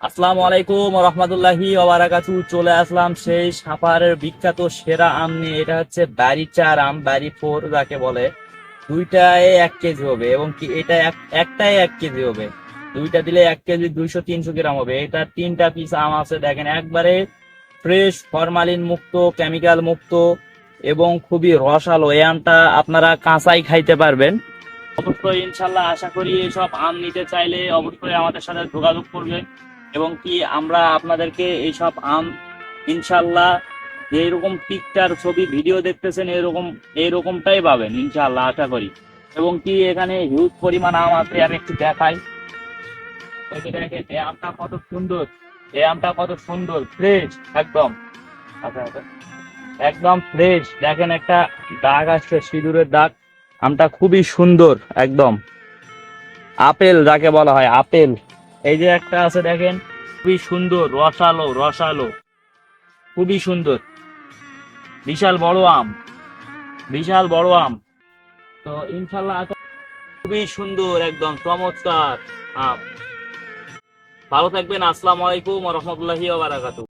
আসসালামু আলাইকুম রহমতুল্লাহি ওবারাকাতু। চলে আসলাম সেই সাপারের বিখ্যাত সেরা আম নিয়ে। এটা হচ্ছে ব্যারি চার আম, ব্যারি ফোর যাকে বলে। দুইটায় এক কেজি হবে এবং কি এটা এক- একটাই এক কেজি হবে। দুইটা দিলে এক কেজি দুইশো তিনশো গ্রাম হবে। এটা তিনটা পিস আম আছে। দেখেন, একবারে ফ্রেশ ফরমালিন মুক্ত কেমিক্যাল মুক্ত এবং খুবই রসালো। এই আমটা আপনারা কাঁচাই খাইতে পারবেন। অবশ্যই ইনশাল্লাহ আশা করি এইসব আম নিতে চাইলে অবশ্যই আমাদের সাথে যোগাযোগ করবেন এবং কি আমরা আপনাদেরকে এইসব আম ইনশাল্লাহ যে এরকম পিকচার ছবি, ভিডিও দেখতেছেন, এরকম, এইরকমটাই পাবেন ইনশাল্লাহ আশা করি। এবং কি এখানে হিউজ পরিমাণ আম আছে, আমি একটু দেখাই। আমটা কত সুন্দর, এই আমটা কত সুন্দর ফ্রেশ একদম। আচ্ছা আচ্ছা। একদম ফ্রেশ দেখেন একটা দাগ আসছে, সিঁদুরের দাগ। আমটা খুবই সুন্দর, একদম। আপেল যাকে বলা হয়, আপেল। এই যে একটা আছে দেখেন, খুবই সুন্দর, রসালো রসালো, খুবই সুন্দর। বিশাল বড় আম, বিশাল বড় আম। তো ইনশাল্লাহ খুবই সুন্দর, একদম চমৎকার আম। ভালো থাকবেন, আসসালামু আলাইকুম রহমতুল্লাহি বারাকাতু